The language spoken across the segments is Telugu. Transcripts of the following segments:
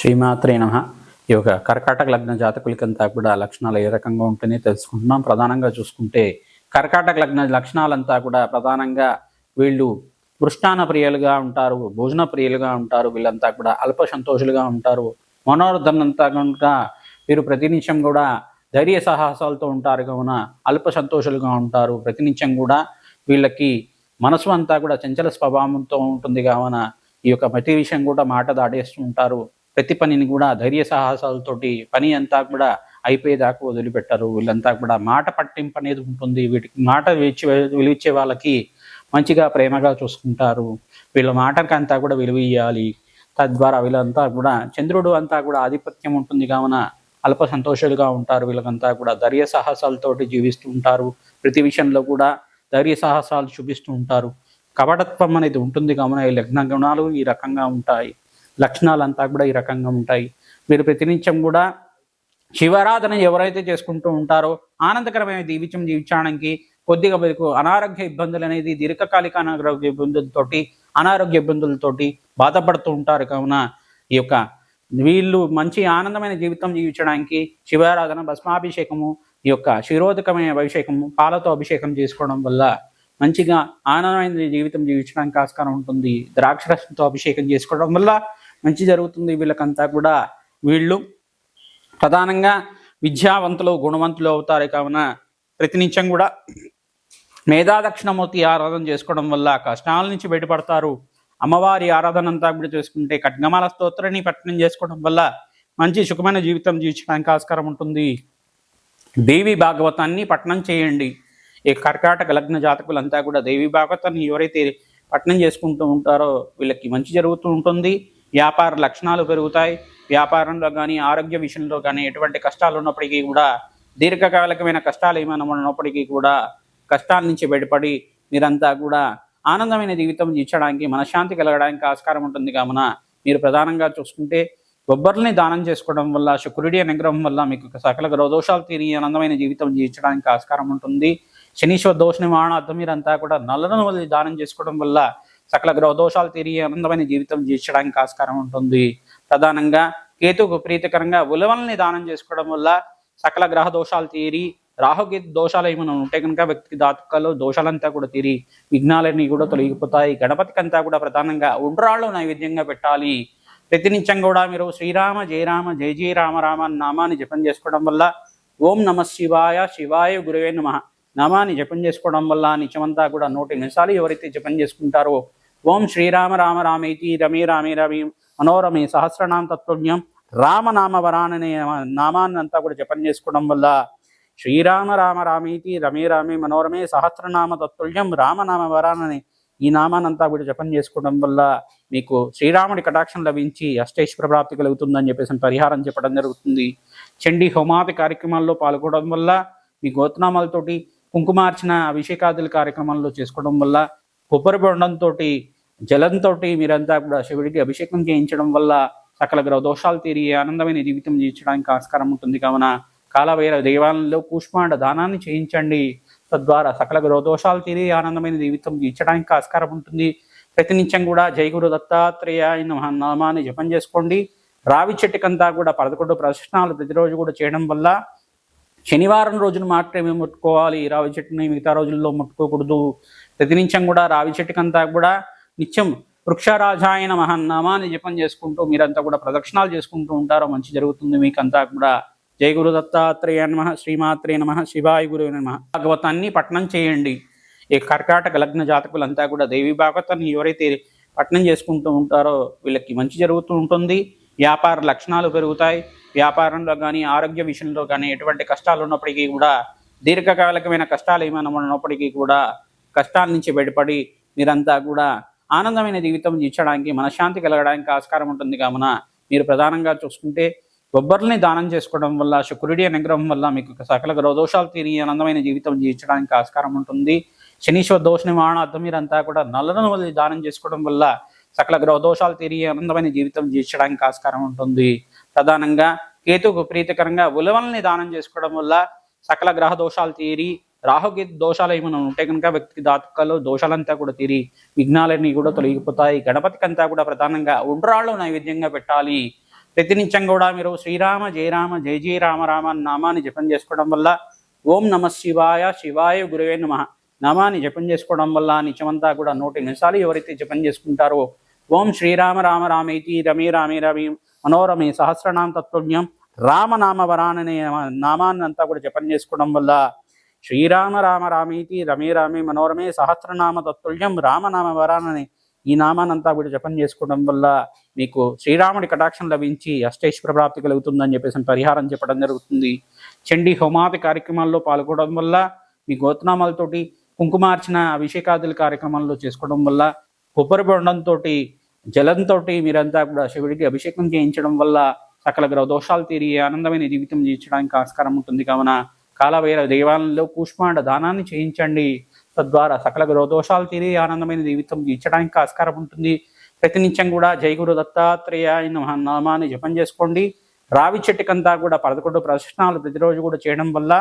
శ్రీమాత్రే నమ. ఈ యొక్క కర్కాటక లగ్న జాతకులకంతా కూడా లక్షణాలు ఏ రకంగా ఉంటేనే తెలుసుకుంటున్నాం. ప్రధానంగా చూసుకుంటే కర్కాటక లగ్న లక్షణాలంతా కూడా ప్రధానంగా వీళ్ళు పృష్టాన ప్రియులుగా ఉంటారు భోజన ప్రియులుగా ఉంటారు వీళ్ళంతా కూడా అల్ప సంతోషులుగా ఉంటారు. మనోరథంతా అంతా కూడా వీరు ప్రతినిత్యం కూడా ధైర్య సాహసాలతో ఉంటారు. కావున అల్ప సంతోషులుగా ఉంటారు. ప్రతినిత్యం కూడా వీళ్ళకి మనసు అంతా కూడా చంచల స్వభావంతో ఉంటుంది. కావున ఈ యొక్క ప్రతి విషయం కూడా మాట దాటేస్తూ ఉంటారు ప్రతి పనిని కూడా ధైర్య సాహసాలతోటి పని అంతా కూడా అయిపోయేదాకా వదిలిపెట్టారు. వీళ్ళంతా కూడా మాట పట్టింపు అనేది ఉంటుంది. వీటికి మాట విలిచి విలువిచ్చే వాళ్ళకి మంచిగా ప్రేమగా చూసుకుంటారు. వీళ్ళ మాటకి అంతా కూడా విలువ ఇయ్యాలి. తద్వారా వీళ్ళంతా కూడా చంద్రుడు అంతా కూడా ఆధిపత్యం ఉంటుంది కావున అల్ప సంతోషాలుగా ఉంటారు. వీళ్ళకంతా కూడా ధైర్య సాహసాలతోటి జీవిస్తూ ఉంటారు. ప్రతి విషయంలో కూడా ధైర్య సాహసాలు చూపిస్తూ ఉంటారు. కపటత్వం అనేది ఉంటుంది కావున ఈ లగ్న గుణాలు ఈ రకంగా ఉంటాయి. లక్షణాలంతా కూడా ఈ రకంగా ఉంటాయి. మీరు ప్రతినిత్యం కూడా శివారాధన ఎవరైతే చేసుకుంటూ ఉంటారో ఆనందకరమైన జీవితం జీవించడానికి కొద్దిగా మీకు అనారోగ్య ఇబ్బందులు అనేది దీర్ఘకాలిక అనారోగ్య ఇబ్బందులతోటి అనారోగ్య ఇబ్బందులతోటి బాధపడుతూ ఉంటారు. కావున ఈ యొక్క వీళ్ళు మంచి ఆనందమైన జీవితం జీవించడానికి శివారాధన భస్మాభిషేకము ఈ యొక్క శిరోధకమైన అభిషేకము పాలతో అభిషేకం చేసుకోవడం వల్ల మంచిగా ఆనందమైన జీవితం జీవించడానికి ఆస్కారం ఉంటుంది. ద్రాక్షరసంతో అభిషేకం చేసుకోవడం వల్ల మంచి జరుగుతుంది. వీళ్ళకంతా కూడా వీళ్ళు ప్రధానంగా విద్యావంతులు గుణవంతులు అవుతారు కావున ప్రతినిత్యం కూడా మేధాదక్షిణమూర్తి ఆరాధన చేసుకోవడం వల్ల కష్టాల నుంచి బయటపడతారు. అమ్మవారి ఆరాధన అంతా కూడా చేసుకుంటే కట్నమాల స్తోత్రాన్ని పట్టణం చేసుకోవడం వల్ల మంచి సుఖమైన జీవితం జీవించడానికి ఆస్కారం ఉంటుంది. దేవి భాగవతాన్ని పట్టణం చేయండి. ఈ కర్కాటక లగ్న జాతకులంతా కూడా దేవి భాగవతాన్ని ఎవరైతే పట్టణం చేసుకుంటూ ఉంటారో వీళ్ళకి మంచి జరుగుతూ ఉంటుంది. వ్యాపార లక్షణాలు పెరుగుతాయి. వ్యాపారంలో కానీ ఆరోగ్య విషయంలో కానీ ఎటువంటి కష్టాలు ఉన్నప్పటికీ కూడా దీర్ఘకాలికమైన కష్టాలు ఏమైనా ఉన్నప్పటికీ కూడా కష్టాల నుంచి బయటపడి మీరంతా కూడా ఆనందమైన జీవితం జీవించడానికి మనశ్శాంతి కలగడానికి ఆస్కారం ఉంటుంది. కావున మీరు ప్రధానంగా చూసుకుంటే బొబ్బర్ని దానం చేసుకోవడం వల్ల శుక్రుడి అనుగ్రహం వల్ల మీకు సకల గ్రహదోషాలు తీరి ఆనందమైన జీవితం జీవించడానికి ఆస్కారం ఉంటుంది. శనీశ్వర దోష నివారణార్థం మీరంతా కూడా నల్లను వదిలి దానం చేసుకోవడం వల్ల సకల గ్రహదోషాలు తీరి ఆనందమైన జీవితం జీవించడానికి ఆస్కారం ఉంటుంది. ప్రధానంగా కేతుకు ప్రీతికరంగా ఉలవల్ని దానం చేసుకోవడం వల్ల సకల గ్రహ దోషాలు తీరి రాహుకి దోషాలు ఏమైనా ఉంటే కనుక వ్యక్తికి దాతకాలు దోషాలంతా కూడా తీరి విఘ్నాలన్నీ కూడా తొలగిపోతాయి. గణపతికి అంతా కూడా ప్రధానంగా ఉండ్రాళ్ళు నైవేద్యంగా పెట్టాలి. ప్రతినిత్యం కూడా మీరు శ్రీరామ జయరామ జయ జయ రామ రామ నామాన్ని జపం చేసుకోవడం వల్ల ఓం నమ శివాయ శివాయ గురువే నమ నామాన్ని జపం చేసుకోవడం వల్ల నిత్యమంతా కూడా నోటి నిమిషాలు ఎవరైతే జపం చేసుకుంటారో ఓం శ్రీరామ రామ రామేతి రమే రామే రవి మనోరమే సహస్రనామ తత్వజ్ఞం రామనామ వరాననే నామాన్నంతా కూడా జపం చేసుకోవడం వల్ల శ్రీరామ రామ రామేతి రమే రామే మనోరమే సహస్రనామ తత్తుల్యం రామనామ వరానని ఈ నామానంతా కూడా జపం చేసుకోవడం వల్ల మీకు శ్రీరాముడి కటాక్షం లభించి అష్టైశ్వర ప్రాప్తి కలుగుతుందని చెప్పేసి పరిహారం చెప్పడం జరుగుతుంది. చండీ హోమాది కార్యక్రమాల్లో పాల్గొనడం వల్ల మీ గోత్నామాలతోటి కుంకుమార్చన అభిషేకాదుల కార్యక్రమాల్లో చేసుకోవడం వల్ల కొబ్బరి బొండంతో జలంతో మీరంతా కూడా శివుడికి అభిషేకం చేయించడం వల్ల సకల గ్రహ దోషాలు తీరి ఆనందమైన జీవితం జీవించడానికి ఆస్కారం ఉంటుంది. కావున కాలవైర దేవాలయంలో కూష్మాండ దానాన్ని చేయించండి. తద్వారా సకల గ్రహ దోషాలు తీరి ఆనందమైన జీవితం జీవించడానికి ఆస్కారం ఉంటుంది. ప్రతినిత్యం కూడా జై గురు దత్తాత్రేయ అయిన నామాన్ని జపం చేసుకోండి. రావి చెట్టుకంతా కూడా పదకొండు ప్రదర్శనాలు ప్రతిరోజు కూడా చేయడం వల్ల శనివారం రోజున మాత్రమే ముట్టుకోవాలి. రావి చెట్టుని మిగతా రోజుల్లో ముట్టుకోకూడదు. ప్రతినిత్యం కూడా రావి చెట్టుకంతా కూడా నిత్యం వృక్షరాజాయన మహన్నామాన్ని జపం చేసుకుంటూ మీరంతా కూడా ప్రదక్షిణాలు చేసుకుంటూ ఉంటారో మంచి జరుగుతుంది మీకంతా కూడా. జయ గురు దత్తాత్రేయ నమ శ్రీమాత్రే నమ శివాయ గురు నమ. భాగవతాన్ని పఠనం చేయండి. ఈ కర్కాటక లగ్న జాతకులంతా కూడా దేవి భాగవతాన్ని ఎవరైతే పఠనం చేసుకుంటూ ఉంటారో వీళ్ళకి మంచి జరుగుతూ ఉంటుంది. వ్యాపార లక్షణాలు పెరుగుతాయి. వ్యాపారంలో కానీ ఆరోగ్య విషయంలో కానీ ఎటువంటి కష్టాలు ఉన్నప్పటికీ కూడా దీర్ఘకాలికమైన కష్టాలు ఏమైనా ఉన్నప్పటికీ కూడా కష్టాల నుంచి బయటపడి మీరంతా కూడా ఆనందమైన జీవితం జీర్చడానికి మనశ్శాంతి కలగడానికి ఆస్కారం ఉంటుంది. కావున మీరు ప్రధానంగా చూసుకుంటే బొబ్బర్ని దానం చేసుకోవడం వల్ల శుక్రుడి అనుగ్రహం వల్ల మీకు సకల గ్రహదోషాలు తీరి ఆనందమైన జీవితం జీవించడానికి ఆస్కారం ఉంటుంది. శనీశ్వర దోష నివారణార్థం మీరంతా కూడా నల్లను వదిలి దానం చేసుకోవడం వల్ల సకల గ్రహదోషాలు తీరి ఆనందమైన జీవితం జీవించడానికి ఆస్కారం ఉంటుంది. ప్రధానంగా కేతుకు ప్రీతికరంగా ఉలవల్ని దానం చేసుకోవడం వల్ల సకల గ్రహ దోషాలు తీరి రాహుకి దోషాలు ఏమైనా ఉంటే కనుక వ్యక్తికి దాతకాలు దోషాలంతా కూడా తీరి విఘ్నాలన్నీ కూడా తొలగిపోతాయి. గణపతికి అంతా కూడా ప్రధానంగా ఉండ్రాళ్ళు నైవేద్యంగా పెట్టాలి. ప్రతినిత్యం కూడా మీరు శ్రీరామ జయరామ జయ జయ రామ రామ నామాన్ని జపం చేసుకోవడం వల్ల ఓం నమ శివాయ శివాయ గురువే నమ నామాన్ని జపం చేసుకోవడం వల్ల నిత్యమంతా కూడా నోటి నిమిషాలు ఎవరైతే జపం చేసుకుంటారో ఓం శ్రీరామ రామ రామేతి రమే రామే రమే మనోరమే సహస్రనామ తత్వజ్ఞం రామనామ వరాననే నామాన్ని అంతా కూడా జపం చేసుకోవడం వల్ల శ్రీరామ రామ రామేతి రమే రామే మనోరమే సహస్రనామ తత్తుల్యం రామనామ వరానని ఈ నామానంతా కూడా జపం చేసుకోవడం వల్ల మీకు శ్రీరాముడి కటాక్షం లభించి అష్టేశ్వర ప్రాప్తి కలుగుతుందని చెప్పేసి పరిహారం చెప్పడం జరుగుతుంది. చండీ హోమాది కార్యక్రమాల్లో పాల్గొనడం వల్ల మీ గోతనామాలతోటి కుంకుమార్చన అభిషేకాదుల కార్యక్రమాల్లో చేసుకోవడం వల్ల కొబ్బరి బొండంతో జలంతో మీరంతా కూడా శివుడికి అభిషేకం చేయించడం వల్ల సకల గ్రహ దోషాలు తీరి ఆనందమైన జీవితం జీవించడానికి ఆస్కారం ఉంటుంది. కావున కాలభైరవ దేవాలయంలో కూష్మాండ దానాన్ని చేయించండి. తద్వారా సకల గ్రహదోషాలు తీరి ఆనందమైన జీవితం జీవించడానికి ఆస్కారం ఉంటుంది. ప్రతినిత్యం కూడా జై గురు దత్తాత్రేయ అయిన నామాన్ని జపం చేసుకోండి. రావి చెట్టుకంతా కూడా పదకొండు ప్రదర్శనాలు ప్రతిరోజు కూడా చేయడం వల్ల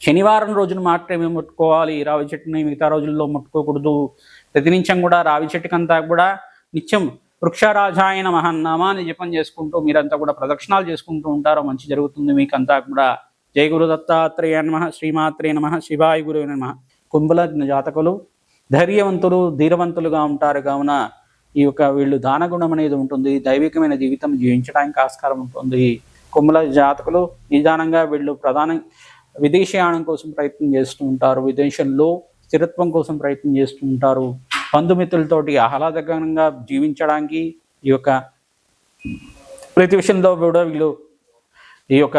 శనివారం రోజున మాత్రమే ముట్టుకోవాలి. రావి చెట్టుని మిగతా రోజుల్లో ముట్టుకోకూడదు. ప్రతినిత్యం కూడా రావి చెట్టుకంతా కూడా నిత్యం వృక్షరాజాయన మహన్నామాన్ని జపం చేసుకుంటూ మీరంతా కూడా ప్రదక్షిణాలు చేసుకుంటూ ఉంటారో మంచి జరుగుతుంది. మీకంతా కూడా జై గురు దత్తాత్రేయ నమ శ్రీమాత్రే నమ శివాయ గురు నమ. కుంభల జాతకులు ధైర్యవంతులు ధీరవంతులుగా ఉంటారు. కావున ఈ యొక్క వీళ్ళు దానగుణం అనేది ఉంటుంది. దైవికమైన జీవితం జీవించడానికి ఆస్కారం ఉంటుంది. కుంభల జాతకులు నిదానంగా వీళ్ళు ప్రధాన విదేశీయానం కోసం ప్రయత్నం చేస్తూ ఉంటారు. విదేశంలో స్థిరత్వం కోసం ప్రయత్నం చేస్తూ ఉంటారు. బంధుమిత్రులతోటి ఆహ్లాదకరంగా జీవించడానికి ఈ యొక్క ప్రతి విషయంలో కూడా వీళ్ళు ఈ యొక్క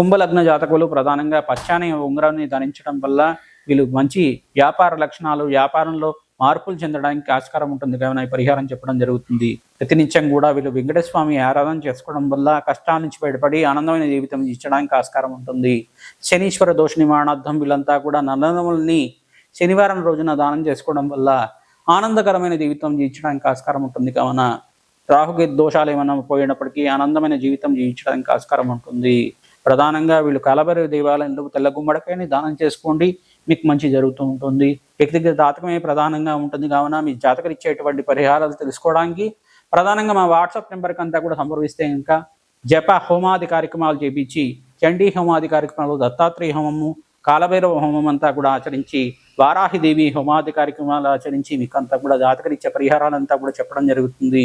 కుంభలగ్న జాతకులు ప్రధానంగా పశ్చాని ఉంగరాన్ని ధరించడం వల్ల వీళ్ళు మంచి వ్యాపార లక్షణాలు వ్యాపారంలో మార్పులు చెందడానికి ఆస్కారం ఉంటుంది. కావున పరిహారం చెప్పడం జరుగుతుంది. ప్రతినిత్యం కూడా వీళ్ళు వెంకటస్వామి ఆరాధన చేసుకోవడం వల్ల కష్టాల నుంచి బయటపడి ఆనందమైన జీవితం ఇచ్చడానికి ఆస్కారం ఉంటుంది. శనీశ్వర దోష నివారణార్థం వీళ్ళంతా కూడా నల్లనముల్ని శనివారం రోజున దానం చేసుకోవడం వల్ల ఆనందకరమైన జీవితం జీవించడానికి ఆస్కారం ఉంటుంది. కావున రాహుకి దోషాలు ఏమైనా పోయినప్పటికీ ఆనందమైన జీవితం జీవించడానికి ఆస్కారం ఉంటుంది. ప్రధానంగా వీళ్ళు కాలభైరవ దేవాలయంలో తెల్ల గుమ్మడికాయని దానం చేసుకోండి. మీకు మంచి జరుగుతూ ఉంటుంది. వ్యక్తిగత జాతకమే ప్రధానంగా ఉంటుంది. కావున మీ జాతకం ఇచ్చేటువంటి పరిహారాలు తెలుసుకోవడానికి ప్రధానంగా మా వాట్సాప్ నెంబర్కి అంతా కూడా సంప్రదిస్తే ఇంకా జప హోమాది కార్యక్రమాలు చేపించి చండీ హోమాది కార్యక్రమాలు దత్తాత్రేయ హోమము కాలభైరవ హోమం అంతా కూడా ఆచరించి వారాహిదేవి హోమాది కార్యక్రమాలు ఆచరించి మీకు అంతా కూడా జాతకరిచ్చే పరిహారాలంతా కూడా చెప్పడం జరుగుతుంది.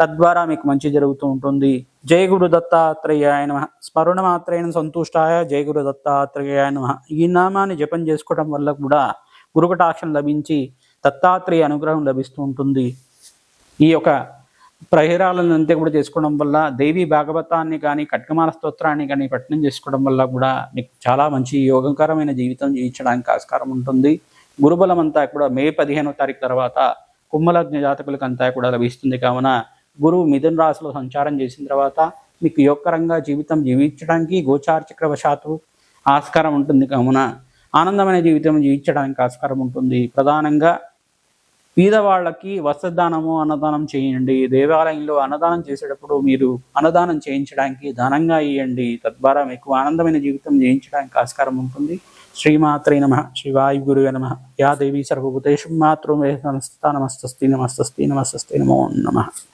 తద్వారా మీకు మంచి జరుగుతూ ఉంటుంది. జయ గురు దత్తాత్రేయాయ నమ. స్మరణ మాత్రేణ సంతుష్టాయ జయ గురు దత్తాత్రేయాయ నమ. ఈ నామాన్ని జపం చేసుకోవడం వల్ల కూడా గురుకటాక్షం లభించి దత్తాత్రేయ అనుగ్రహం లభిస్తూ ఉంటుంది. ఈ యొక్క ప్రహేరాలను అంతే కూడా చేసుకోవడం వల్ల దేవి భాగవతాన్ని కానీ కట్కమాల స్తోత్రాన్ని కానీ పట్టణం చేసుకోవడం వల్ల కూడా మీకు చాలా మంచి యోగకరమైన జీవితం జీవించడానికి ఆస్కారం ఉంటుంది. గురుబలం అంతా కూడా మే పదిహేనో తారీఖు తర్వాత కుంభలగ్న జాతకులకు అంతా కూడా లభిస్తుంది. కావున గురువు మిథున రాశిలో సంచారం చేసిన తర్వాత మీకు యొక్కరంగా జీవితం జీవించడానికి గోచార చక్రవశాత్తు ఆస్కారం ఉంటుంది కావున ఆనందమైన జీవితం జీవించడానికి ఆస్కారం ఉంటుంది. ప్రధానంగా పేదవాళ్ళకి వస్త్రదానము అన్నదానం చేయండి. దేవాలయంలో అన్నదానం చేసేటప్పుడు మీరు అన్నదానం చేయించడానికి దానంగా ఇవ్వండి తద్వారా మీకు ఆనందమైన జీవితం జీవించడానికి ఆస్కారం ఉంటుంది. శ్రీమాత్రే నమ. శివాయు గురువే నమ. యా దేవి సర్వభూతేషు మాతృ నమస్తస్తి నమస్తస్తి నమస్తస్తి నమస్తస్తి నమో నమ.